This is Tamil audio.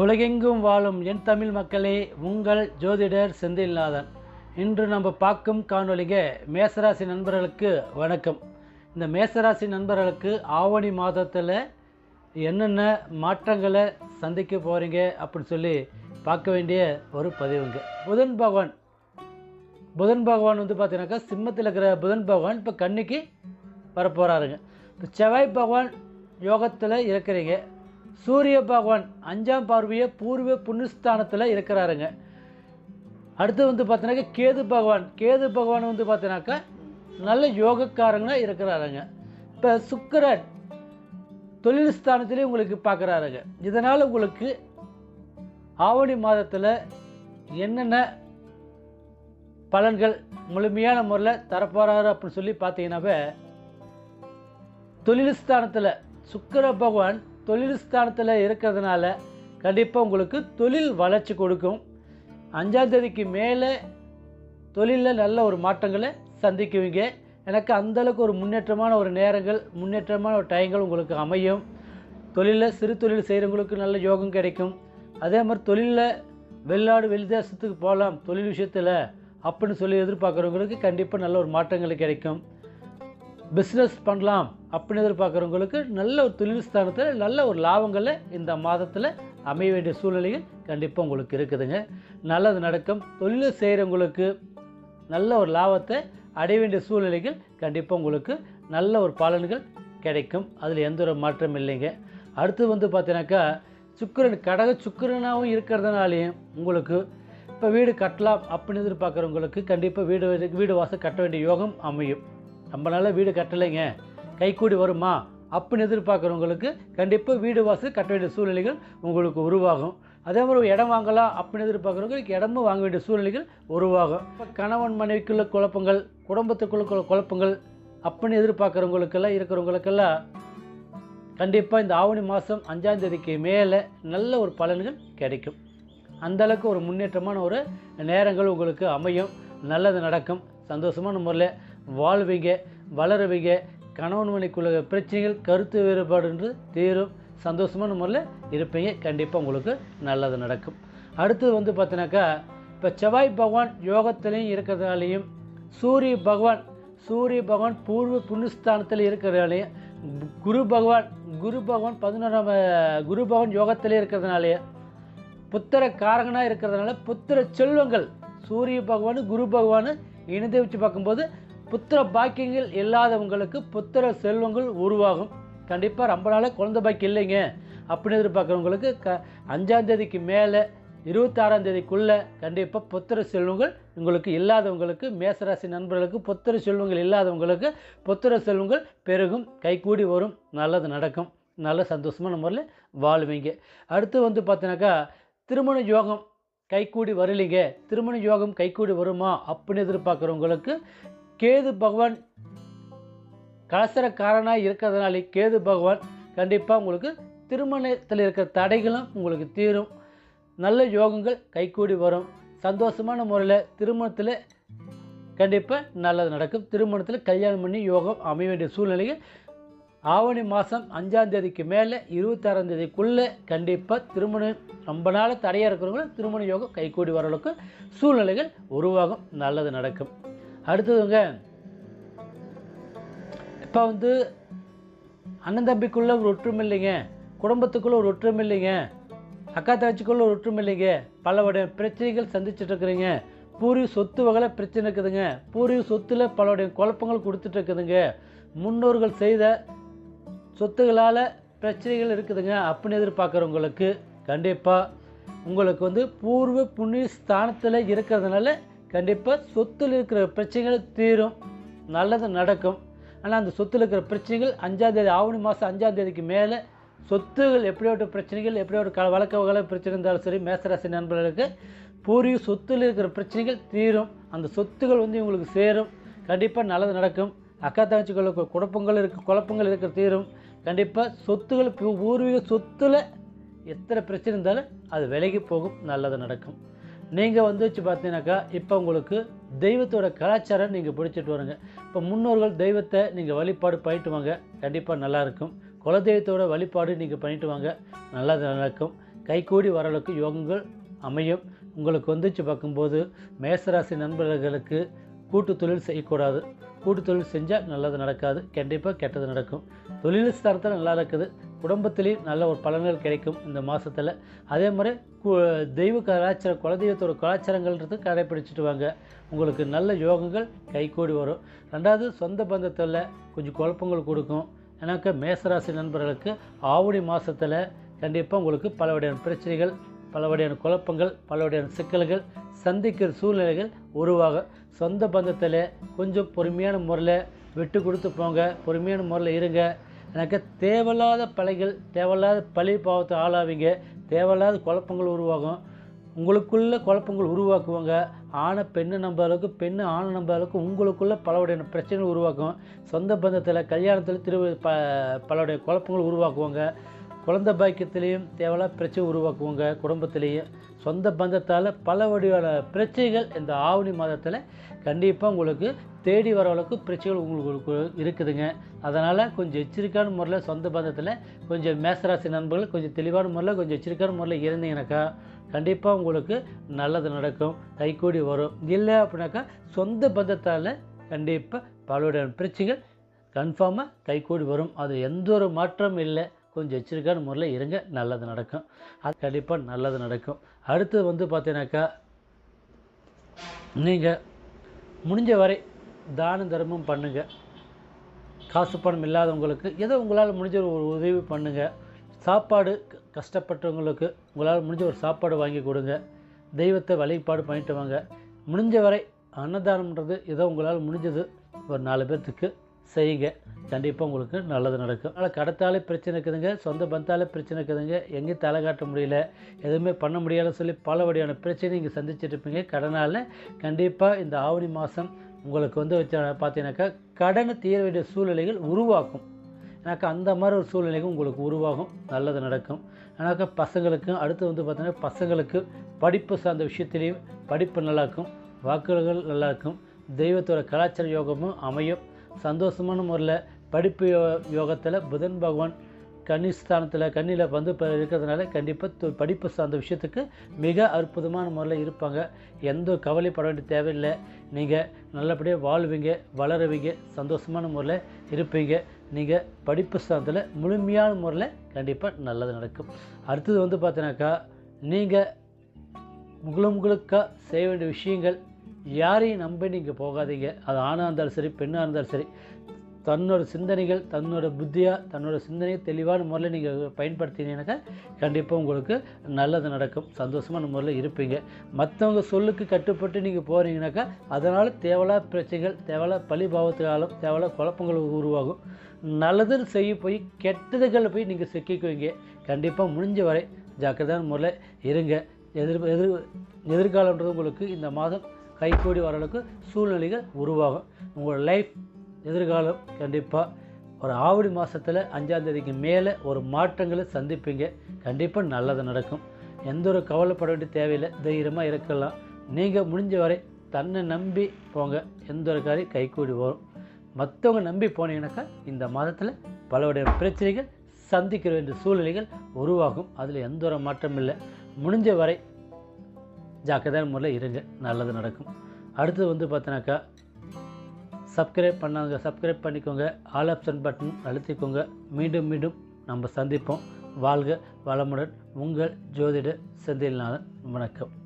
உலகெங்கும் வாழும் என் தமிழ் மக்களே உங்கள் ஜோதிடர் செந்தில்நாதன். இன்று நம்ம பார்க்கும் காணொலிக மேசராசி நண்பர்களுக்கு வணக்கம். இந்த மேசராசி நண்பர்களுக்கு ஆவணி மாதத்தில் என்னென்ன மாற்றங்களை சந்திக்க போகிறீங்க அப்படின்னு சொல்லி பார்க்க வேண்டிய ஒரு பதிவுங்க. புதன் பகவான். புதன் பகவான் வந்து பார்த்தீங்கன்னாக்கா சிம்மத்தில் இருக்கிற புதன் பகவான் இப்போ கண்ணிக்கு வரப்போகிறாருங்க இப்போ செவ்வாய் பகவான் யோகத்தில் இருக்கிறீங்க. சூரிய பகவான் அஞ்சாம் பார்வையை பூர்வ புண்ணியஸ்தானத்தில் இருக்கிறாருங்க. அடுத்து வந்து பார்த்தீங்கன்னாக்கா கேது பகவான். கேது பகவான் வந்து பார்த்தீங்கன்னாக்கா நல்ல யோகக்காரங்களாக இருக்கிறாருங்க. இப்போ சுக்கிரன் தொழில் ஸ்தானத்திலே உங்களுக்கு பார்க்குறாருங்க. இதனால் உங்களுக்கு ஆவணி மாதத்தில் என்னென்ன பலன்கள் முழுமையான முறையில் தரப்போகிறாரு அப்படின்னு சொல்லி பார்த்தீங்கன்னாவே தொழில் ஸ்தானத்தில் சுக்கிர பகவான் தொழில் ஸ்தானத்தில் இருக்கிறதுனால கண்டிப்பாக உங்களுக்கு தொழில் வளர்ச்சி கொடுக்கும். அஞ்சாந்தேதிக்கு மேலே தொழிலில் நல்ல ஒரு மாற்றங்களை சந்திக்குவீங்க. எனக்கு அந்தளவுக்கு ஒரு முன்னேற்றமான ஒரு நேரங்கள் முன்னேற்றமான ஒரு டைங்கள் உங்களுக்கு அமையும். தொழிலில் சிறு தொழில் செய்கிறவங்களுக்கு நல்ல யோகம் கிடைக்கும். அதே மாதிரி தொழிலில் வெளிநாடு வெளிதேசத்துக்கு போகலாம் தொழில் விஷயத்தில் அப்படின்னு சொல்லி எதிர்பார்க்குறவங்களுக்கு கண்டிப்பாக நல்ல ஒரு மாற்றங்கள் கிடைக்கும். பிஸ்னஸ் பண்ணலாம் அப்படின்னு எதிர்பார்க்குறவங்களுக்கு நல்ல ஒரு தொழில் ஸ்தானத்தில் நல்ல ஒரு லாபங்களை இந்த மாதத்தில் அமைய வேண்டிய சூழ்நிலைகள் கண்டிப்பாக உங்களுக்கு இருக்குதுங்க. நல்லது நடக்கும். தொழில் செய்கிறவங்களுக்கு நல்ல ஒரு லாபத்தை அடைய வேண்டிய சூழ்நிலைகள் கண்டிப்பாக உங்களுக்கு நல்ல ஒரு பலன்கள் கிடைக்கும். அதில் எந்த ஒரு மாற்றம் இல்லைங்க. அடுத்து வந்து பார்த்தீங்கன்னாக்கா சுக்கரன் கடக சுக்கரனாகவும் இருக்கிறதுனாலையும் உங்களுக்கு இப்போ வீடு கட்டலாம் அப்படின்னு எதிர்பார்க்குறவங்களுக்கு கண்டிப்பாக வீடு வீடு வாசல் கட்ட வேண்டிய யோகம் அமையும். ரொம்ப வீடு கட்டலைங்க. கைக்கூடி வருமா? அப்படின்னு எதிர்பார்க்குறவங்களுக்கு கண்டிப்பாக வீடு வாசல் கட்ட வேண்டிய சூழ்நிலைகள் உங்களுக்கு உருவாகும். அதே மாதிரி இடம் வாங்கலாம் அப்படின்னு எதிர்பார்க்குறவங்களுக்கு இடமும் வாங்க வேண்டிய சூழ்நிலைகள் உருவாகும். இப்போ கணவன் மனைவிக்குள்ள குழப்பங்கள் குடும்பத்துக்குள்ள குழப்பங்கள் அப்படின்னு எதிர்பார்க்குறவங்களுக்கெல்லாம் இருக்கிறவங்களுக்கெல்லாம் கண்டிப்பாக இந்த ஆவணி மாதம் அஞ்சாம் தேதிக்கு மேலே நல்ல ஒரு பலன்கள் கிடைக்கும். அந்தளவுக்கு ஒரு முன்னேற்றமான ஒரு நேரங்கள் உங்களுக்கு அமையும். நல்லது நடக்கும். சந்தோஷமான முறையில் வாழ்வீங்க வளருவீங்க கணவன் மனைக்குள்ள பிரச்சனைகள் கருத்து வேறுபாடுன்று தீரும் சந்தோஷமான முறையில் இருப்பீங்க. கண்டிப்பாக உங்களுக்கு நல்லது நடக்கும். அடுத்தது வந்து பார்த்தீங்கன்னாக்கா இப்போ செவ்வாய் பகவான் யோகத்திலையும் இருக்கிறதுனாலையும் சூரிய பகவான் சூரிய பகவான் பூர்வ புண்ணியஸ்தானத்தில் இருக்கிறதுனாலையும் குரு பகவான் குரு பகவான் பதினோராம் குரு பகவான் யோகத்திலே இருக்கிறதுனாலே புத்திர காரகனாக இருக்கிறதுனால புத்திர செல்வங்கள் சூரிய பகவான் குரு பகவான் இணைந்து வச்சு பார்க்கும்போது புத்திர பாக்கியங்கள் இல்லாதவங்களுக்கு புத்திர செல்வங்கள் உருவாகும். கண்டிப்பாக ரொம்ப நாளாக குழந்தை பாக்கி இல்லைங்க. அப்படின்னு எதிர்பார்க்குறவங்களுக்கு க அஞ்சாந்தேதிக்கு மேலே இருபத்தாறாம் தேதிக்குள்ளே கண்டிப்பாக புத்திர செல்வங்கள் உங்களுக்கு இல்லாதவங்களுக்கு மேசராசி நண்பர்களுக்கு புத்திர செல்வங்கள் இல்லாதவங்களுக்கு புத்திர செல்வங்கள் பெருகும். கைகூடி வரும். நல்லது நடக்கும். நல்ல சந்தோஷமான முறையில் வாழ்வீங்க. அடுத்து வந்து பார்த்தீங்கன்னாக்கா திருமண யோகம் கைகூடி வரலைங்க. திருமண யோகம் கைகூடி வருமா? அப்படின்னு எதிர்பார்க்குறவங்களுக்கு கேது பகவான் கலசரக்காரனாக இருக்கிறதுனாலே கேது பகவான் கண்டிப்பாக உங்களுக்கு திருமணத்தில் இருக்கிற தடைகளும் உங்களுக்கு தீரும். நல்ல யோகங்கள் கைகூடி வரும். சந்தோஷமான முறையில் திருமணத்தில் கண்டிப்பாக நல்லது நடக்கும். திருமணத்தில் கல்யாணம் பண்ணி யோகம் அமைய வேண்டிய சூழ்நிலைகள் ஆவணி மாதம் அஞ்சாம் தேதிக்கு மேலே இருபத்தாறாம் தேதிக்குள்ளே கண்டிப்பாக திருமணம் ரொம்ப நாள் தடையாக இருக்கிறவங்களும் திருமண யோகம் கைகூடி வர அளவுக்கு சூழ்நிலைகள் உருவாகும். நல்லது நடக்கும். அடுத்ததுங்க இப்போ வந்து அண்ணன் தம்பிக்குள்ளே ஒரு ஒற்றுமை இல்லைங்க குடும்பத்துக்குள்ளே ஒரு ஒற்றுமை இல்லைங்க அக்கா தங்கச்சிக்குள்ளே ஒரு ஒற்றுமை இல்லைங்க பல பிரச்சனைகள் சந்திச்சுட்டு இருக்கிறீங்க. பூர்வீக சொத்து வகையில் பிரச்சனை இருக்குதுங்க. பூர்வீக சொத்துல பலவுடைய குழப்பங்கள் கொடுத்துட்டு இருக்குதுங்க. முன்னோர்கள் செய்த சொத்துகளால் பிரச்சனைகள் இருக்குதுங்க. அப்படின்னு எதிர்பார்க்குறவங்களுக்கு கண்டிப்பாக உங்களுக்கு வந்து பூர்வ புண்ணிய ஸ்தானத்தில் இருக்கிறதுனால கண்டிப்பாக சொத்தில் இருக்கிற பிரச்சனைகள் தீரும். நல்லது நடக்கும். ஆனால் அந்த சொத்தில் இருக்கிற பிரச்சனைகள் அஞ்சாந்தேதி ஆவணி மாதம் அஞ்சாந்தேதிக்கு மேலே சொத்துகள் எப்படியோட பிரச்சனைகள் எப்படியோட க வழக்க வகை பிரச்சனை இருந்தாலும் சரி மேசராசி நண்பர்களுக்கு பூர்வீக சொத்தில் இருக்கிற பிரச்சனைகள் தீரும். அந்த சொத்துகள் வந்து இவங்களுக்கு சேரும். கண்டிப்பாக நல்லது நடக்கும். அக்கா தங்கச்சிகளுக்கு குழப்பங்கள் இருக்க குழப்பங்கள் இருக்கிற தீரும். கண்டிப்பாக சொத்துகள் பூ- பூர்வீக சொத்தில் எத்தனை பிரச்சனை இருந்தாலும் அது விலகி போகும் நல்லது நடக்கும். நீங்கள் வந்து வச்சு பார்த்தீங்கன்னாக்கா இப்போ உங்களுக்கு தெய்வத்தோட கலாச்சாரம் நீங்கள் பிடிச்சிட்டு வருங்க. இப்போ முன்னோர்கள் தெய்வத்தை நீங்கள் வழிபாடு பண்ணிட்டு வாங்க. கண்டிப்பாக நல்லாயிருக்கும் குலதெய்வத்தோட வழிபாடு நீங்கள் பண்ணிட்டு வாங்க. நல்லா நடக்கும். கைகூடி வரலுக்கு யோகங்கள் அமையும். உங்களுக்கு வந்துச்சு பார்க்கும்போது மேசராசி நண்பர்களுக்கு கூட்டு தொழில் செய்யக்கூடாது. கூட்டு தொழில் செஞ்சால் நல்லது நடக்காது கண்டிப்பாக கெட்டது நடக்கும். தொழில் ஸ்தரத்தில் நல்லா இருக்குது. குடும்பத்திலையும் நல்ல ஒரு பலன்கள் கிடைக்கும் இந்த மாதத்தில் அதே மாதிரி தெய்வ கலாச்சாரம் குலதெய்வத்தோட கலாச்சாரங்கள்ன்றது கடைப்பிடிச்சிட்டு வாங்க உங்களுக்கு நல்ல யோகங்கள் கைகூடி வரும். ரெண்டாவது சொந்த பந்தத்தில் கொஞ்சம் குழப்பங்கள் கொடுக்கும். ஏன்னாக்கா மேசராசி நண்பர்களுக்கு ஆவணி மாதத்தில் கண்டிப்பாக உங்களுக்கு பல வகையான பிரச்சனைகள் பல வகையான குழப்பங்கள் பல வகையான சிக்கல்கள் சந்திக்கிற சூழ்நிலைகள் உருவாகும். சொந்த பந்தத்தில் கொஞ்சம் பொறுமையான முறையில் விட்டு கொடுத்து போங்க பொறுமையான முறையில் இருங்க. எனக்கு தேவையில்லாத பலைகள் தேவையில்லாத பழி பாவத்தை ஆளாவீங்க. தேவையில்லாத குழப்பங்கள் உருவாகும். உங்களுக்குள்ள குழப்பங்கள் உருவாக்குவாங்க. ஆணை பெண்ணை நம்ப அளவுக்கு பெண்ணு ஆணை நம்ப அளவுக்கு உங்களுக்குள்ள பலவுடைய பிரச்சனைகள் உருவாக்கும். சொந்த பந்தத்தில் கல்யாணத்தில் திரு ப பலவுடைய குழப்பங்கள் உருவாக்குவாங்க. குழந்தை பாக்கியத்திலையும் தேவையில்லாத பிரச்சனை உருவாக்குவோங்க. குடும்பத்திலையும் சொந்த பந்தத்தால் பல வடிவான பிரச்சனைகள் இந்த ஆவணி மாதத்தில் கண்டிப்பாக உங்களுக்கு தேடி வர அளவுக்கு பிரச்சனைகள் உங்களுக்கு இருக்குதுங்க. அதனால் கொஞ்சம் எச்சரிக்கையான முறையில் சொந்த பந்தத்தில் கொஞ்சம் மேசராசி நண்பர்கள் கொஞ்சம் தெளிவான முறையில் கொஞ்சம் எச்சரிக்கையான முறையில் இருந்தீங்கன்னாக்கா கண்டிப்பாக உங்களுக்கு நல்லது நடக்கும். கைகூடி வரும். இல்லை அப்படின்னாக்கா சொந்த பந்தத்தால் கண்டிப்பாக பலருடைய பிரச்சனைகள் கன்ஃபார்மாக கைகூடி வரும். அது எந்த ஒரு மாற்றமும் இல்லை. கொஞ்சம் எச்சரிக்கையான முறையில் இருங்க நல்லது நடக்கும். அது கண்டிப்பாக நல்லது நடக்கும். அடுத்தது வந்து பார்த்தீங்கன்னாக்கா நீங்கள் முடிஞ்ச வரை தான தர்மம் பண்ணுங்கள் காசு பணம் இல்லாதவங்களுக்கு ஏதோ உங்களால் முடிஞ்ச ஒரு உதவி பண்ணுங்கள் சாப்பாடு க- கஷ்டப்பட்டவங்களுக்கு உங்களால் முடிஞ்ச ஒரு சாப்பாடு வாங்கி கொடுங்க. தெய்வத்தை வழிபாடு பண்ணிட்டு வாங்க. முடிஞ்ச வரை அன்னதானம்ன்றது ஏதோ உங்களால் முடிஞ்சது. ஒரு நாலு பேர்த்துக்கு செய்யுங்க. கண்டிப்பாக உங்களுக்கு நல்லது நடக்கும். அதனால் கடத்தாலே பிரச்சனை இருக்குதுங்க. சொந்த பந்தாலே பிரச்சனை இருக்குதுங்க. எங்கேயும் தலை காட்ட முடியல. எதுவுமே பண்ண முடியாதுன்னு சொல்லி பல வகையான பிரச்சனை நீங்கள் சந்திச்சுட்டு இருப்பீங்க. கடனால் கண்டிப்பாக இந்த ஆவணி மாதம் உங்களுக்கு வந்து வச்ச பார்த்தீங்கன்னாக்கா கடனை தீர வேண்டிய சூழ்நிலைகள் உருவாக்கும் ஏன்னாக்கா அந்த மாதிரி ஒரு சூழ்நிலைக்கும் உங்களுக்கு உருவாகும். நல்லது நடக்கும். ஏன்னாக்கா பசங்களுக்கும் அடுத்து வந்து பார்த்தீங்கன்னா பசங்களுக்கு படிப்பு சார்ந்த விஷயத்திலையும் படிப்பு நல்லாயிருக்கும். வாக்குகள் நல்லாயிருக்கும். தெய்வத்தோட கலாச்சார யோகமும் அமையும். சந்தோஷமான முறையில் படிப்பு யோ யோகத்தில் புதன் பகவான் கன்னிஸ்தானத்தில் கண்ணியில் வந்து இப்போ இருக்கிறதுனால கண்டிப்பாக படிப்பு சார்ந்த விஷயத்துக்கு மிக அற்புதமான முறையில் இருப்பாங்க. எந்த கவலைப்பட வேண்டிய தேவையில்லை. நீங்கள் நல்லபடியாக வாழ்வீங்க வளருவீங்க சந்தோஷமான முறையில் இருப்பீங்க. நீங்கள் படிப்பு சார்ந்தில் முழுமையான முறையில் கண்டிப்பாக நல்லது நடக்கும். அடுத்தது வந்து பார்த்தீங்கன்னாக்கா நீங்கள் முழுமுழுக்காக செய்ய வேண்டிய விஷயங்கள் யாரையும் நம்பி நீங்கள் போகாதீங்க. அது ஆணாக இருந்தாலும் சரி பெண்ணாக இருந்தாலும் சரி. தன்னோட சிந்தனைகள் தன்னோட புத்தியாக தன்னோட சிந்தனையை தெளிவான முறையில் நீங்கள் பயன்படுத்தினீங்கன்னாக்கா கண்டிப்பாக உங்களுக்கு நல்லது நடக்கும். சந்தோஷமான முறையில் இருப்பீங்க. மற்றவங்க சொல்லுக்கு கட்டுப்பட்டு நீங்கள் போகிறீங்கனாக்கா அதனால் தேவையில்லாத பிரச்சனைகள் தேவையில்லாத பழி பாவத்தினாலும் குழப்பங்கள் உருவாகும். நல்லதுன்னு செய்ய போய் கெட்டதுகளில் போய் நீங்கள் சிக்கிக்குவீங்க கண்டிப்பாக முடிஞ்ச வரை ஜாக்கிரதான முறையில் இருங்க. எதிர் எதிர் எதிர்காலன்றது உங்களுக்கு இந்த மாதம் கைகூடி வர அளவுக்கு சூழ்நிலைகள் உருவாகும். உங்களோட லைஃப் எதிர்காலம் கண்டிப்பாக ஒரு ஆவடி மாதத்தில் அஞ்சாந்தேதிக்கு மேலே ஒரு மாற்றங்களை சந்திப்பீங்க. கண்டிப்பாக நல்லது நடக்கும். எந்த ஒரு கவலைப்பட வேண்டிய தேவையில்லை. தைரியமாக இருக்கலாம். நீங்கள் முடிஞ்ச வரை தன்னை நம்பி போங்க. எந்த ஒரு காரியம் கைகூடி வரும். மற்றவங்க நம்பி போனீங்கன்னாக்கா இந்த மாதத்தில் பலவுடைய பிரச்சனைகள் சந்திக்க வேண்டிய சூழ்நிலைகள் உருவாகும். அதில் எந்த ஒரு மாற்றமும் இல்லை. முடிஞ்ச வரை ஜாக்கிரதையான முறையில் இருங்க. நல்லது நடக்கும். அடுத்தது வந்து பார்த்தீங்கன்னாக்கா சப்ஸ்கிரைப் பண்ணாங்க சப்ஸ்கிரைப் பண்ணிக்கோங்க. ஆல் ஆப்ஷன் பட்டன் அழுத்திக்கோங்க. மீண்டும் மீண்டும் நம்ம சந்திப்போம். வாழ்க வளமுடன். உங்கள் ஜோதிட செந்தில்நாதன். வணக்கம்.